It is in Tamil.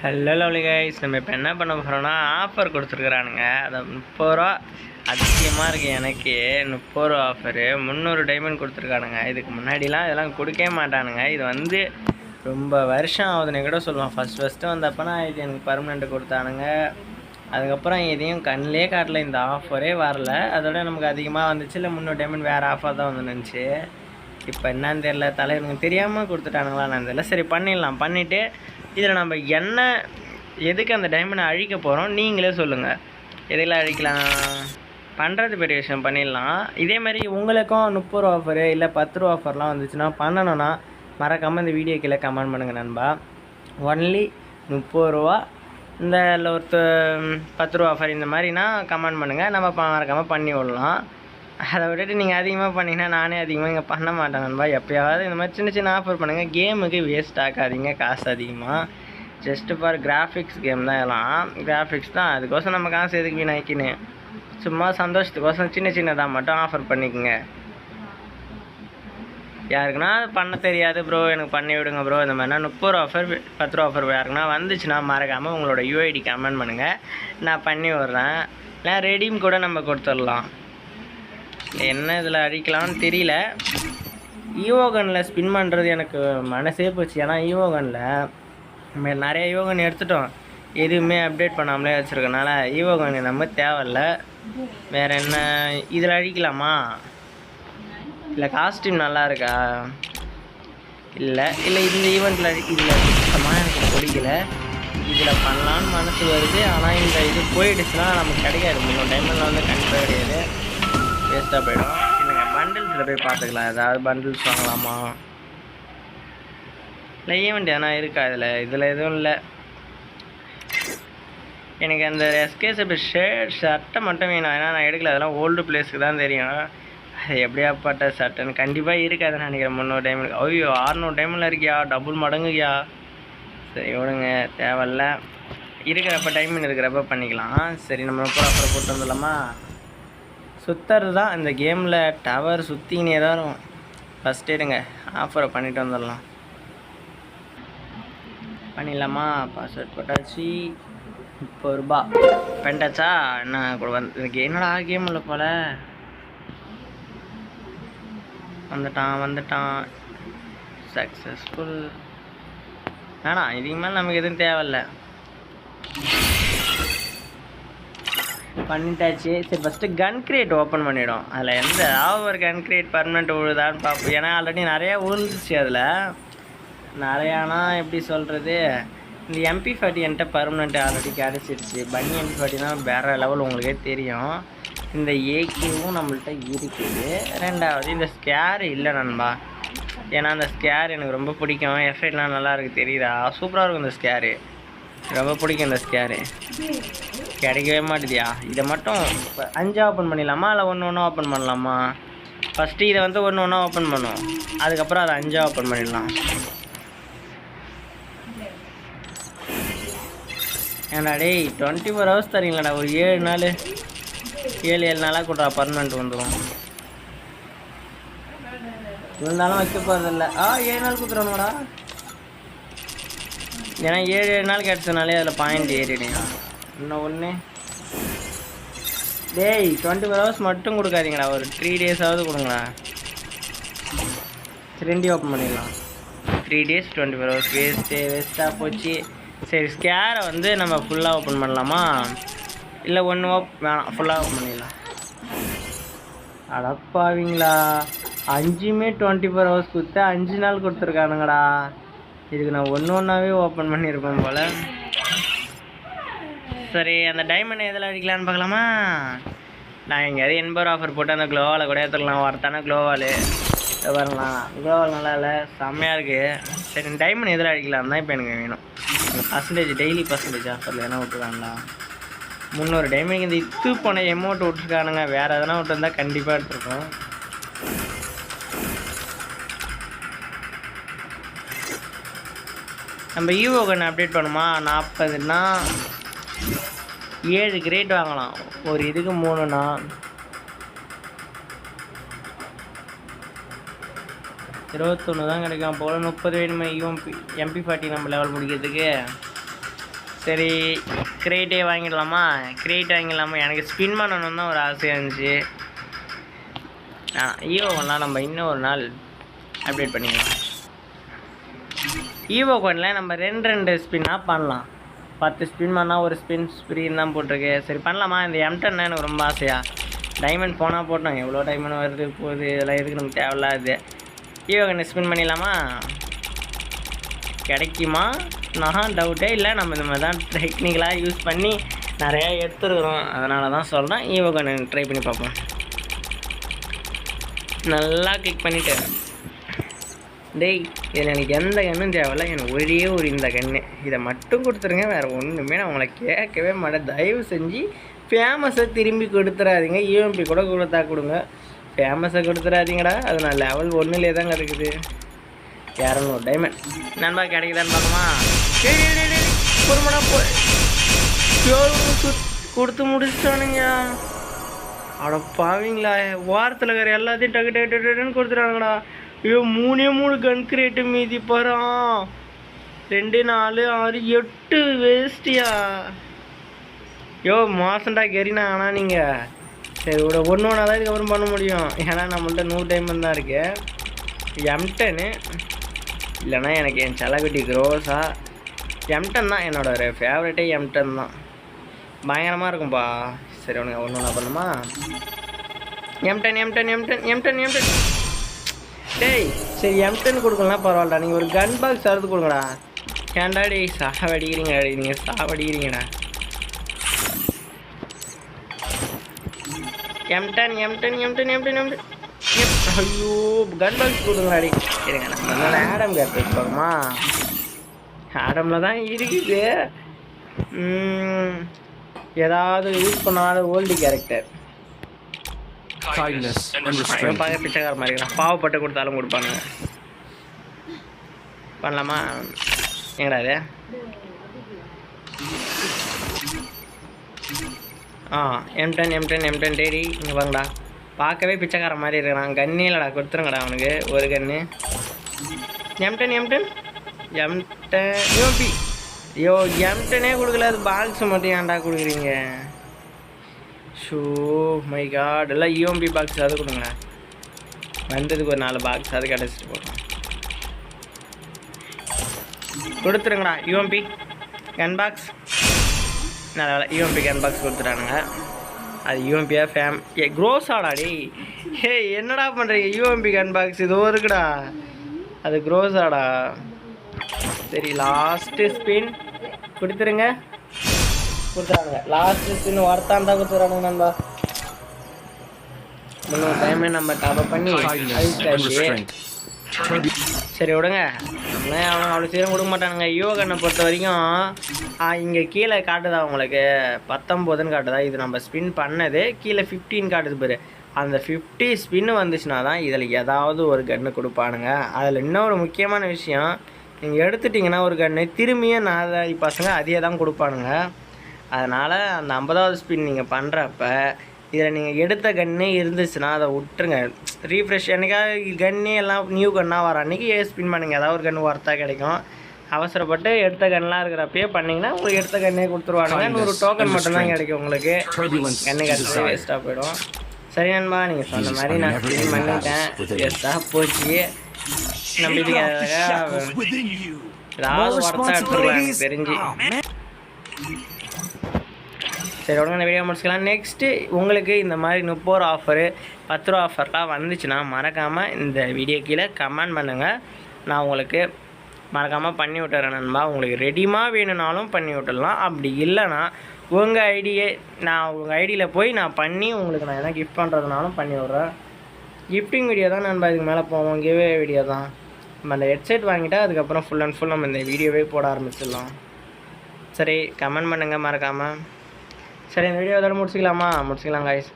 ஹலோ லவ்லி கைஸ் நம்ம இப்போ என்ன பண்ண போகிறோம்னா ஆஃபர் கொடுத்துருக்குறானுங்க. அது முப்பது ரூபா அதிகமாக இருக்குது எனக்கு. முப்பது ரூபா ஆஃபரு முந்நூறு டைமண்ட் கொடுத்துருக்கானுங்க. இதுக்கு முன்னாடிலாம் இதெல்லாம் கொடுக்கவே மாட்டானுங்க. இது வந்து ரொம்ப வருஷம் ஆகுதுன்னு கூட சொல்லுவான் ஃபஸ்ட் ஃபஸ்ட்டு வந்தப்பனா இது எனக்கு பர்மனெண்ட்டு கொடுத்தானுங்க. அதுக்கப்புறம் எதையும் கண்ணிலே காட்டல. இந்த ஆஃபரே வரல. அதோட நமக்கு அதிகமாக வந்துச்சு. இல்லை முந்நூறு டைமண்ட் வேறு ஆஃபர் தான் வந்து நினச்சி இப்போ என்னன்னு தெரியல. தலைவனுக்கு தெரியாமல் கொடுத்துட்டானுங்களா நான் தெரியல. சரி பண்ணிடலாம். பண்ணிவிட்டு இதில் நம்ம என்ன எதுக்கு அந்த டைமண்டை அழிக்க போகிறோம் நீங்களே சொல்லுங்கள் எதில் அழிக்கலாம்? பண்ணுறது பெரிய விஷயம் பண்ணிடலாம். இதே மாதிரி உங்களுக்கும் முப்பது ரூபா ஆஃபரு இல்லை பத்து ரூபா ஆஃபர்லாம் வந்துச்சுன்னா பண்ணணும்னா மறக்காமல் இந்த வீடியோ கீழே கமெண்ட் பண்ணுங்கள் நண்பா. ஒன்லி முப்பது ரூபா இந்த இல்லை ஒரு பத்து ரூபா ஆஃபர் இந்த மாதிரினா கமெண்ட் பண்ணுங்கள் நம்ம மறக்காமல் பண்ணி விடலாம். அதை விட்டுட்டு நீங்கள் அதிகமாக பண்ணிங்கன்னா நானே அதிகமாக இங்கே பண்ண மாட்டேன் நண்பா. எப்பயாவது இந்த மாதிரி சின்ன சின்ன ஆஃபர் பண்ணுங்கள் கேமுக்கு வேஸ்ட் ஆக்காதீங்க காசு அதிகமாக ஜஸ்ட்டு ஃபார் கிராஃபிக்ஸ் கேம் தான் எல்லாம். கிராஃபிக்ஸ் தான். அதுக்கோசம் நம்ம காசு எதுக்கு வீணாக்கின்னு? சும்மா சந்தோஷத்துக்கோசம் சின்ன சின்னதாக மட்டும் ஆஃபர் பண்ணிக்கோங்க. யாருக்குன்னா பண்ண தெரியாது ப்ரோ எனக்கு பண்ணி விடுங்க ப்ரோ இந்த மாதிரினா முப்பது ரூபா ஆஃபர் பத்து ரூபா ஆஃபர் யாருக்குன்னா வந்துச்சுன்னா மறக்காமல் உங்களோட யூஐடி கமெண்ட் பண்ணுங்கள் நான் பண்ணி விட்றேன். இல்லை ரெடீம் கூட நம்ம கொடுத்துடலாம். என்ன இதில் அழிக்கலாம்னு தெரியல. ஈவோகனில் ஸ்பின் பண்ணுறது எனக்கு மனசே போச்சு. ஏன்னா ஈவோகனில் நம்ம நிறைய ஈவோகன் எடுத்துட்டோம். எதுவுமே அப்டேட் பண்ணாமலே வச்சுருக்கனால ஈவோகன் நம்ம தேவையில்ல. வேறு என்ன? இதில் அழிக்கலாமா இல்லை காஸ்டியூம் நல்லா இருக்கா? இல்லை இல்லை இந்த ஈவெண்ட்டில் இதில் சுத்தமாக எனக்கு பிடிக்கல. இதில் பண்ணலான்னு மனசு வருது. ஆனால் இந்த இது போயிடுச்சுன்னா நமக்கு கிடைக்காது. முன்னூறு டைமில் வந்து கண்டிப்பாக கிடையாது. வேஸ்ட்டாக போயிடும். இல்லைங்க பண்டில்ஸில் போய் பார்த்துக்கலாம். ஏதாவது பண்டில்ஸ் வாங்கலாமா? இல்லை ஈவெண்ட் எதனா இருக்கா இதில்? இதில் எதுவும் இல்லை. எனக்கு அந்த எஸ்கேஎஸ் ஷர்ட் சட்டை மட்டும் வேணும். ஏன்னா நான் எடுக்கல. அதெல்லாம் ஓல்டு பிளேஸ்க்கு தான் தெரியும். அது எப்படியாப்பட்ட சட்டைன்னு கண்டிப்பாக இருக்காதுன்னு நினைக்கிறேன். முந்நூறு டைமில் ஐயோ ஆறுநூறு டைமில் இருக்கியா? டபுள் மடங்குயா சரி விடுங்க. தேவையில்ல. இருக்கிறப்ப டைமிங் இருக்கிறப்ப பண்ணிக்கலாம். சரி நம்ம அப்புறம் அப்புறம் போட்டு வந்துடலாமா? சுற்றுறது தான் இந்த கேமில் டவர் சுற்றினே தான் இருக்கும். ஃபஸ்ட் எடுங்க ஆஃபரை பண்ணிட்டு வந்துடலாம். பண்ணிடலாமா? பாஸ்வேர்ட் போட்டாச்சு. முப்பது ரூபா. பெண்டாச்சா என்ன கூட வந்து எனக்கு என்னடா கேம் இல்லை போல? வந்துட்டான் வந்துட்டான். சக்ஸஸ்ஃபுல் வேணாம் இதுக்கு மேலே நமக்கு எதுவும் தேவையில்ல. பண்ணிட்டாச்சு. சரி ஃபஸ்ட்டு கன் கிரியேட் ஓப்பன் பண்ணிவிடும் அதில் எந்த ஒரு கன் கிரியேட் பர்மனெண்ட் விழுதான்னு பார்ப்போம் ஏன்னா ஆல்ரெடி நிறையா விழுந்துச்சு அதில். நிறையானா எப்படி சொல்கிறது இந்த எம்பி ஃபார்ட்டி என்கிட்ட பர்மனெண்ட் ஆல்ரெடி கிடச்சிருச்சு. பன்னி எம்பி ஃபார்ட்டினா வேறு லெவல் உங்களுக்கே தெரியும். இந்த ஏகேவும் நம்மள்ட்ட இருக்குது. ரெண்டாவது இந்த ஸ்கேர் இல்லை நண்பா. ஏன்னா அந்த ஸ்கேர் எனக்கு ரொம்ப பிடிக்கும். எஃபெக்ட்லாம் நல்லாயிருக்கு தெரியுதா? சூப்பராக இருக்கும் இந்த ஸ்கேரு ரொம்ப பிடிக்கும் இந்த ஸ்கேரு கிடைக்கவே மாட்டேதியா? இதை மட்டும் இப்போ அஞ்சா ஓப்பன் பண்ணிடலாமா? இல்லை ஒன்று ஒன்றா ஓப்பன் பண்ணலாமா? ஃபஸ்ட்டு இதை வந்து ஒன்று ஒன்றா ஓப்பன் பண்ணுவோம். அதுக்கப்புறம் அதை அஞ்சா ஓப்பன் பண்ணிடலாம். ஏன்னா டேய் டுவெண்ட்டி ஃபோர் ஹவர்ஸ் தரீங்களாடா ஒரு ஏழு நாள். ஏழு ஏழு நாளாக கொடுறா பர்மனெண்ட் வந்துடும் இருந்தாலும் வைக்க போகிறதில்ல ஆ ஏழு நாள் கொடுத்துருவானுங்கடா ஏன்னா ஏழு ஏழு நாள் கிடச்சதுனாலே அதில் பாயிண்ட் ஏறிடுங்க இன்னும் ஒன்று டேய் டுவெண்ட்டி ஃபோர் ஹவர்ஸ் மட்டும் கொடுக்காதீங்கடா. ஒரு த்ரீ டேஸாவது கொடுங்களா ரெண்டி ஓப்பன் பண்ணிடலாம். Three days twenty four hours waste வேஸ்ட்டாக போச்சு. சரி ஸ்கேரை வந்து நம்ம ஃபுல்லாக ஓப்பன் பண்ணலாமா? இல்லை ஒன்று ஓப் வேணாம் ஃபுல்லாக ஓப்பன் பண்ணிடலாம். அடப்பாவீங்களா. அஞ்சுமே டுவெண்ட்டி ஃபோர் ஹவர்ஸ் கொடுத்தா அஞ்சு நாள் கொடுத்துருக்கானுங்கடா. இதுக்கு நான் ஒன்று ஒன்றாவே ஓப்பன் பண்ணியிருப்பேன் போல். சரி அந்த டைமண்ட் எதில் அடிக்கலான்னு பார்க்கலாமா? நான் எங்கேயாவது எண்பது ஆஃபர் போட்டு அந்த க்ளோவால் கூட எடுத்துக்கலாம். ஒருத்தான க்ளோவால் வரலாம் க்ளோவால் நல்லா இல்லை. செம்மையாக இருக்குது சரி டைமண்ட் எதில் அடிக்கலாம் தான் இப்போ எனக்கு வேணும். பர்சன்டேஜ் டெய்லி பர்சன்டேஜ் ஆஃபரில் எதனா விட்டுருக்காங்களா முந்நூறு டைமண்ட் இந்த இத்து போன எமௌண்ட் விட்ருக்கானுங்க வேறு எதனா விட்டுருந்தா கண்டிப்பாக எடுத்துருக்கோம். நம்ம ஈவோ அப்டேட் பண்ணுமா? நாற்பதுன்னா ஏழு கிரேட் வாங்கலாம். ஒரு இதுக்கு மூணுண்ணா இருபத்தொன்று தான் கிடைக்கும் போல். முப்பது வேணுமே. யூஎம்பி எம்பி ஃபார்ட்டி நம்ம லெவல் முடிக்கிறதுக்கு. சரி கிரேட்டே வாங்கிடலாமா? கிரேட் வாங்கிடலாமா? எனக்கு ஸ்பின் பண்ணணும்னு தான் ஒரு ஆசையாக இருந்துச்சு. ஆ ஈவோலாம் நம்ம இன்னும் ஒரு நாள் அப்டேட் பண்ணிக்கலாம். ஈவோ கோனில் நம்ம ரெண்டு ரெண்டு ஸ்பின்னாக பண்ணலாம். பத்து ஸ்பின் பண்ணால் ஒரு ஸ்பின் ஸ்ப்ரீன் தான் போட்டிருக்கு. சரி பண்ணலாமா? இந்த எம்டன் எனக்கு ரொம்ப ஆசையாக டைமண்ட் போனால் போட்டோம். எவ்வளோ டைமண்ட் வருது போகுது இதெல்லாம் எதுக்கு நமக்கு தேவையில்லாது ஈவோ கண்ணு ஸ்பின் பண்ணிடலாமா? கிடைக்குமா? நான் டவுட்டே இல்லை. நம்ம இந்த மாதிரி தான் டெக்னிக்கலாக யூஸ் பண்ணி நிறையா எடுத்துருக்குறோம். அதனால தான் சொல்கிறேன் ஈவோ கண்ணு ட்ரை பண்ணி பார்ப்போம். நல்லா கிளிக் பண்ணிவிட்டு டேய் இதில் எனக்கு எந்த கண்ணும் தேவையில்ல எனக்கு ஒரே ஒரு இந்த கண்ணு. இதை மட்டும் கொடுத்துருங்க வேறு ஒன்றுமே நான் உங்களை கேட்கவே மாட்டேன். தயவு செஞ்சு ஃபேமஸை திரும்பி கொடுத்துறாதீங்க. யூஎம்பி கூட கொடுத்தா கொடுங்க. ஃபேமஸை கொடுத்துறாதீங்கடா. அது நான் லெவல் ஒன்றுலே தாங்க இருக்குது. இரநூறு டைமண்ட் நண்பா கிடைக்குதான்னு பார்க்கமா டேய், டேய், போ. கொடுத்து முடிச்சிட்டானுங்க. அட பாவீங்களா வாரத்தில் இருக்கிற எல்லாத்தையும் டக்கு டக்கு டக்கு டக்குன்னு கொடுத்துட்டானுங்கடா. ஐயோ மூணே மூணு கன் கிரேட்டு மீதி போகிறான் ரெண்டு நாலு ஆறு எட்டு வேஸ்டியா யோ மாசண்டா கெரினா ஆனால் நீங்கள் சரி ஒரு ஒன்று ஒன்றா தான் இதுக்கப்புறம் பண்ண முடியும். ஏன்னா நம்மள்ட்ட நூறு டைம் தான் இருக்கு. எம்டனு இல்லைன்னா எனக்கு என் செலவிட்டி க்ரோஸா எம்டன் தான் என்னோட ஒரு ஃபேவரட்டே எம்டன் தான். பயங்கரமாக இருக்கும்பா. சரி உனக்கு ஒன்று ஒன்றா பண்ணுமா? Emden Emden Emden Emden Emden டேய் சரி எம்டன் கொடுக்கலாம் பரவாயில்லடா. நீங்கள் ஒரு கன் பாக்ஸ் அறுத்து கொடுங்கடா. ஏன்டா டேய் சாவடிக்கிறீங்க நீங்கள் சாவடிக்கிறீங்கடா. Emden Emden Emden Emden Emden எப் ஐயோ கன் பாக்ஸ் கொடுங்கடா டேய். இருங்க நம்ம ஆடம் கேட்டு போகிறோமா ஆடமில் தான் இருக்குது. ஏதாவது யூஸ் பண்ணாத old character kindness and restraint. பார்க்க பிச்சைக்கார மாதிரி. இருக்கிறான் பாவப்பட்டு கொடுத்தாலும் கொடுப்பானுங்க. பண்ணலாமா? எங்கடா இது? ஆ M ten M ten M ten daddy இங்கே வாங்கடா பார்க்கவே பிச்சைக்கார மாதிரி இருக்கிறான். கன்னே இல்லைடா கொடுத்துருங்கடா அவனுக்கு. ஒரு கன்று M ten M ten M ten யோபி. ஐயோ எம் டெனே கொடுக்கல அது பாக்ஸ் மட்டும் ஏன்டா கொடுக்குறீங்க? ஷோ மை காட் எல்லாம் இஎம்பி பாக்ஸ் அது கொடுங்க வந்ததுக்கு ஒரு நாலு பாக்ஸ் அது கிடச்சிட்டு போகும் கொடுத்துருங்கடா யூஎம்பி கன் பாக்ஸ் நல்ல வேலை யூஎம்பி கன் பாக்ஸ் கொடுத்துட்டானுங்க. அது யூஎம்பியா ஃபேம் ஏ க்ரோஸாடா டேய். ஹே என்னடா பண்ணுறீங்க யூஎம்பி கன் பாக்ஸ் இதோ இருக்குடா அது க்ரோஸாடா சரி லாஸ்ட்டு ஸ்பின் கொடுத்துருங்க. கொடுத்துறானுங்க லாஸ்ட் ஸ்பின் ஒர்த்தான் தான் கொடுத்துறானுங்க நண்பா. இன்னும் டைமே நம்ம டாப் பண்ணி அழிச்சாச்சு. சரி விடுங்க. அவன் அவ்வளோ சீக்கிரம் கொடுக்க மாட்டானுங்க. யோகனை பொறுத்த வரைக்கும் இங்கே கீழே காட்டுதா உங்களுக்கு? பத்தொம்போதுன்னு காட்டுதா? இது நம்ம ஸ்பின் பண்ணது. கீழே ஃபிஃப்டீன் காட்டுது பாரு. அந்த ஃபிஃப்டி ஸ்பின்னு வந்துச்சுன்னா தான் இதில் ஏதாவது ஒரு கன்று கொடுப்பானுங்க. அதில் இன்னொரு முக்கியமான விஷயம் நீங்கள் எடுத்துட்டிங்கன்னா ஒரு கன்று திரும்பியும் நான் பசங்க அதையே தான் கொடுப்பானுங்க. அதனால் அந்த ஐம்பதாவது ஸ்பின் நீங்கள் பண்ணுறப்ப இதில் நீங்கள் எடுத்த கன்னே இருந்துச்சுன்னா அதை விட்டுருங்க. ரீஃப்ரெஷ் என்னைக்காவது கன்னே எல்லாம் நியூ கன்னாக வர அன்றைக்கி ஏ ஸ்பின் பண்ணுங்க? ஏதாவது ஒரு கன்று ஒர்த்தாக கிடைக்கும். அவசரப்பட்டு எடுத்த கன்லாம் இருக்கிறப்பயே பண்ணிங்கன்னா உங்களுக்கு எடுத்த கன்னே கொடுத்துருவானுங்க. நூறு டோக்கன் மட்டும்தான் கிடைக்கும் உங்களுக்கு. கண்ணு desire. வேஸ்ட்டாக போயிடும். சரி நண்பா நீங்கள் சொன்ன மாதிரி நான் ஸ்பின் பண்ணிட்டேன். வேஸ்ட்டாக போச்சு. நம்ம you. ஏதாவது ஒர்த்தாக எடுத்துருலாம் எனக்கு தெரிஞ்சு. சரி உடனே வீடியோ முடிச்சுக்கலாம். நெக்ஸ்ட்டு உங்களுக்கு இந்த மாதிரி முப்பது ரூபா ஆஃபரு பத்து ரூபா ஆஃபர்லாம் வந்துச்சுன்னா மறக்காமல் இந்த வீடியோ கீழே கமெண்ட் பண்ணுங்கள் நான் உங்களுக்கு மறக்காமல் பண்ணி விட்டுறேன் நண்பா. உங்களுக்கு ரெடிமாக வேணும்னாலும் பண்ணி விட்டுடலாம். அப்படி இல்லைன்னா உங்கள் ஐடியை நான் உங்கள் ஐடியில் போய் நான் பண்ணி உங்களுக்கு நான் எதனா கிஃப்ட் பண்ணுறதுனாலும் பண்ணி விட்றேன். கிஃப்டிங் வீடியோ தான் நண்பா இதுக்கு மேலே போவோம். கிவே வீடியோ தான். நம்ம அந்த ஹெட்செட் வாங்கிட்டால் அதுக்கப்புறம் ஃபுல் அண்ட் ஃபுல் நம்ம இந்த வீடியோவே போட ஆரம்பிச்சிடலாம். சரி கமெண்ட் பண்ணுங்கள் மறக்காமல் சரி இந்த வீடியோ இதோட முடிச்சிக்கலாமா? முடிச்சிக்கலாம் காய்ஸ்